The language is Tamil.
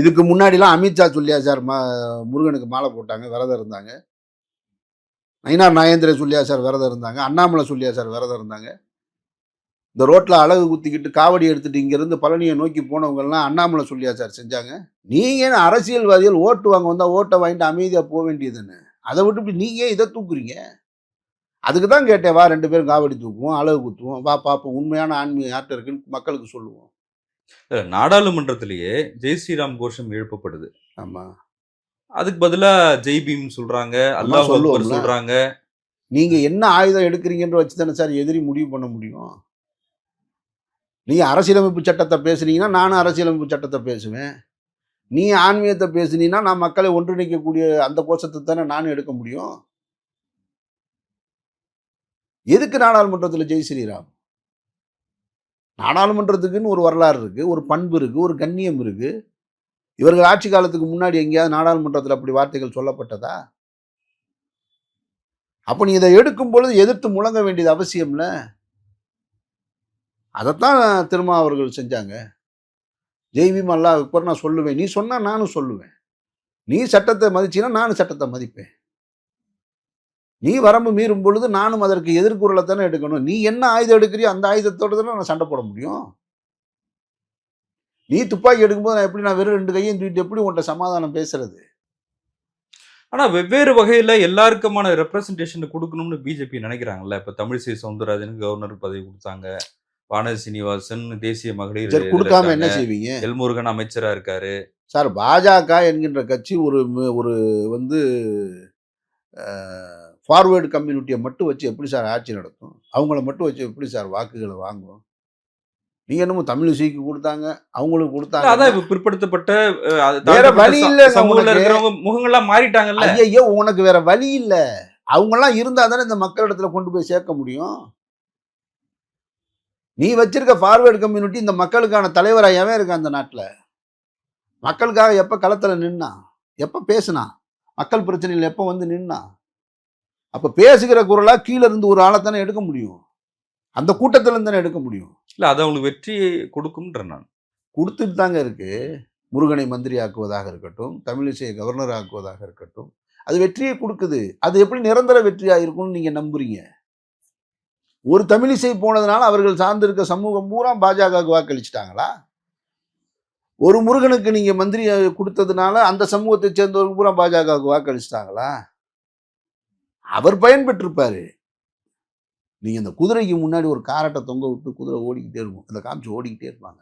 இதுக்கு முன்னாடிலாம் அமித்ஷா சொல்லியா சார்? மா முருகனுக்கு மாலை போட்டாங்க விரதம் இருந்தாங்க. நயினார் நாகேந்திர சொல்லியா சார்? விரதம் இருந்தாங்க. அண்ணாமலை சொல்லியா சார்? விரதம் இருந்தாங்க. இந்த ரோட்டில் அழகு குத்திக்கிட்டு காவடி எடுத்துகிட்டு இங்கேருந்து பழனியை நோக்கி போனவங்கெல்லாம் அண்ணாமலை சொல்லியா சார்? செஞ்சாங்க. நீங்கள் அரசியல்வாதிகள் ஓட்டு வாங்க வந்தால் ஓட்டை வாங்கிட்டு அமைதியாக போக வேண்டியதுன்னு? அதை விட்டு இப்படி நீங்கள் இதை தூக்குறீங்க? அதுக்கு தான் கேட்டேன் வா ரெண்டு பேரும் காவடி தூக்குவோம் அழகு குத்துவோம் வா பார்ப்போம். உண்மையான ஆன்மீக யார்கிட்ட இருக்குன்னு மக்களுக்கு சொல்லுவோம். நாடாளுமன்றத்திலேயே ஜெய் ஸ்ரீராம் கோஷம் எழுப்பப்படுது. ஆமாம் அதுக்கு பதிலா ஜெய் பீம் சொல்றாங்க அல்லாஹ். சொல்றாங்க. நீங்கள் என்ன ஆயுதம் எடுக்கிறீங்கன்ற வச்சு தானே சார் எதிரி முடிவு பண்ண முடியும். நீங்கள் அரசியலமைப்பு சட்டத்தை பேசுனீங்கன்னா நானும் அரசியலமைப்பு சட்டத்தை பேசுவேன். நீ ஆன்மீகத்தை பேசுனீங்கன்னா நான் மக்களை ஒன்றிணைக்கக்கூடிய அந்த கோஷத்தை தானே நானும் எடுக்க முடியும். எதுக்கு நாடாளுமன்றத்தில் ஜெய் ஸ்ரீராம்? நாடாளுமன்றத்துக்குன்னு ஒரு வரலாறு இருக்குது ஒரு பண்பு இருக்குது ஒரு கண்ணியம் இருக்குது இவர்கள் ஆட்சி காலத்துக்கு முன்னாடி எங்கேயாவது நாடாளுமன்றத்தில் அப்படி வார்த்தைகள் சொல்லப்பட்டதா? அப்போ நீ இதை எடுக்கும் பொழுது எதிர்த்து முழங்க வேண்டியது அவசியம்ல? அதைத்தான் திருமா அவர்கள் செஞ்சாங்க ஜெய்வீம் அல்லாஹ் அக்பர் நான் சொல்லுவேன். நீ சொன்னால் நானும் சொல்லுவேன். நீ சட்டத்தை மதிச்சின்னா நானும் சட்டத்தை மதிப்பேன். நீ வரம்பு மீறும் பொழுது நானும் அதற்கு எதிர்குறலை தானே எடுக்கணும். நீ என்ன ஆயுதம் எடுக்கிறியோ அந்த ஆயுதத்தோட தானே நான் சண்டை போட முடியும்? நீ துப்பாக்கி எடுக்கும்போது நான் எப்படி நான் வெறும் ரெண்டு கையும் தூக்கிட்டு எப்படி உன்கிட்ட சமாதானம் பேசுறது? ஆனா வெவ்வேறு வகையில எல்லாருக்குமான ரெப்ரசன்டேஷன் கொடுக்கணும்னு பிஜேபி நினைக்கிறாங்கல்ல. இப்ப தமிழிசை சவுந்தரராஜனுக்கு கவர்னர் பதவி கொடுத்தாங்க. வானதி சீனிவாசன் தேசிய மகளிர் கொடுக்காம என்ன. செய்வீங்க? எல்முருகன் அமைச்சரா இருக்காரு. சார் பாஜக என்கின்ற கட்சி ஒரு ஒரு வந்து ஃபார்வேர்டு கம்யூனிட்டியை மட்டும் வச்சு எப்படி சார் ஆட்சி நடத்தும்? அவங்கள மட்டும் வச்சு எப்படி சார் வாக்குகளை வாங்கும் நீங்க என்னமோ தமிழிசைக்கு கொடுத்தாங்க அவங்களுக்கு இல்ல, கொடுத்தாங்க. அதான் இப்ப பிற்படுத்தப்பட்ட வேற வழி இல்லைங்க சமூகத்துல. இருக்கிறவங்க முகங்கள்லாம் மாறிட்டாங்கல்ல? ஐயோ உனக்கு வேற வழி இல்ல. அவங்கெல்லாம் இருந்தா தானே இந்த மக்களிடத்துல கொண்டு போய் சேர்க்க முடியும். நீ வச்சிருக்க ஃபார்வேர்டு கம்யூனிட்டி இந்த மக்களுக்கான தலைவரா எவன் இருக்கான் அந்த நாட்டுல. மக்களுக்காக எப்ப களத்துல நின்னா எப்ப பேசுனா மக்கள் பிரச்சனைகள் எப்ப வந்து நின்னா அப்ப பேசுகிற குரலா கீழ இருந்து ஒரு ஆளை தானே எடுக்க முடியும். அந்த கூட்டத்துல இருந்து தானே எடுக்க முடியும். இல்ல அது அவங்களுக்கு வெற்றி கொடுக்கும்ன்ற நான். கொடுத்துட்டு தாங்க இருக்கு. முருகனை மந்திரி ஆக்குவதாக இருக்கட்டும் தமிழிசையை கவர்னர் ஆக்குவதாக இருக்கட்டும் அது வெற்றியை கொடுக்குது. அது எப்படி நிரந்தர வெற்றியா இருக்கும்னு நீங்க நம்புறீங்க? ஒரு தமிழிசை போனதுனால அவர்கள் சார்ந்திருக்க சமூகம் பூரா பாஜகவுக்கு வாக்களிச்சிட்டாங்களா? ஒரு முருகனுக்கு நீங்கள் மந்திரி கொடுத்ததுனால அந்த சமூகத்தை சேர்ந்தவர்கள் பூரா பாஜகவுக்கு வாக்களிச்சிட்டாங்களா? அவர் பயன்பெற்றிருப்பார். நீங்கள் இந்த குதிரைக்கு முன்னாடி ஒரு காரட்டை தொங்க விட்டு குதிரை ஓடிக்கிட்டே இருக்கும். அந்த காமிச்சு ஓடிக்கிட்டே இருப்பாங்க.